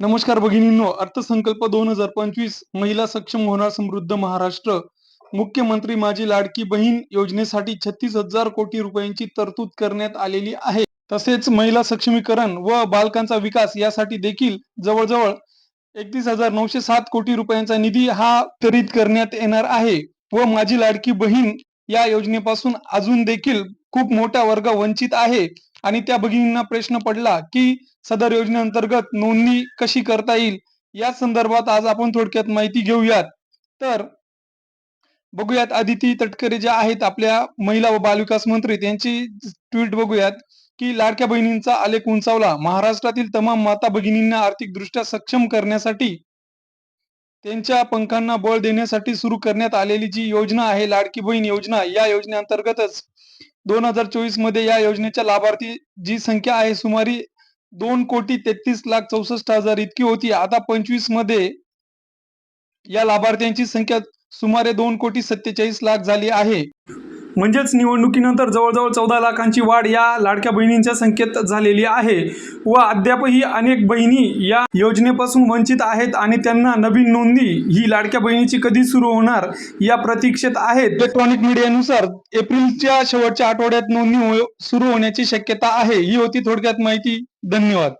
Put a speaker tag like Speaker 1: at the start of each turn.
Speaker 1: नमस्कार भगिनींनो अर्थसंकल्प दोन हजार पंचवीस महिला सक्षम होणार समृद्ध महाराष्ट्र. मुख्यमंत्री माझी लाडकी बहीण योजनेसाठी छत्तीस हजार कोटी रुपयांची तरतूद करण्यात आलेली आहे. तसेच महिला सक्षमीकरण व बालकांचा विकास यासाठी देखील जवळजवळ एकतीस हजार नऊशे सात कोटी रुपयांचा निधी हा वितरित करण्यात येणार आहे. व माझी लाडकी बहीण या योजनेपासून अजून देखील खूप मोठा वर्ग वंचित आहे. आणि त्या भगिनींना प्रश्न पडला की सदर योजनेअंतर्गत नोंदणी कशी करता येईल? या संदर्भात आज आपण थोडक्यात माहिती घेऊयात. तर बघूयात आदिती तटकरे ज्या आहेत आपल्या महिला व बालविकास मंत्री त्यांची ट्विट बघूयात की लाडक्या बहिणींचा आलेख उंचावला. महाराष्ट्रातील तमाम माता भगिनींना आर्थिकदृष्ट्या सक्षम करण्यासाठी त्यांच्या पंखांना बळ देण्यासाठी सुरू करण्यात आलेली जी योजना आहे लाडकी बहीण योजना या योजनेअंतर्गतच दोन हजार चोवीसमध्ये या योजनेच्या लाभार्थी जी संख्या आहे सुमारे दोन कोटी तेहतीस लाख चौसष्ट हजार इतकी होती. आता पंचवीसमध्ये या लाभार्थ्यांची संख्या सुमारे दोन कोटी सत्तेचाळीस लाख झाली आहे. म्हणजेच निवडणुकीनंतर जवळजवळ चौदा लाखांची वाढ या लाडक्या बहिणींच्या संख्येत झालेली आहे व अद्यापही अनेक बहिणी या योजनेपासून वंचित आहेत आणि त्यांना नवीन नोंदणी ही लाडक्या बहिणीची कधी सुरू होणार या प्रतीक्षेत आहेत. इलेक्ट्रॉनिक मीडियानुसार एप्रिलच्या शेवटच्या आठवड्यात नोंदणी हो- सुरू होण्याची शक्यता आहे. ही होती थोडक्यात माहिती. धन्यवाद.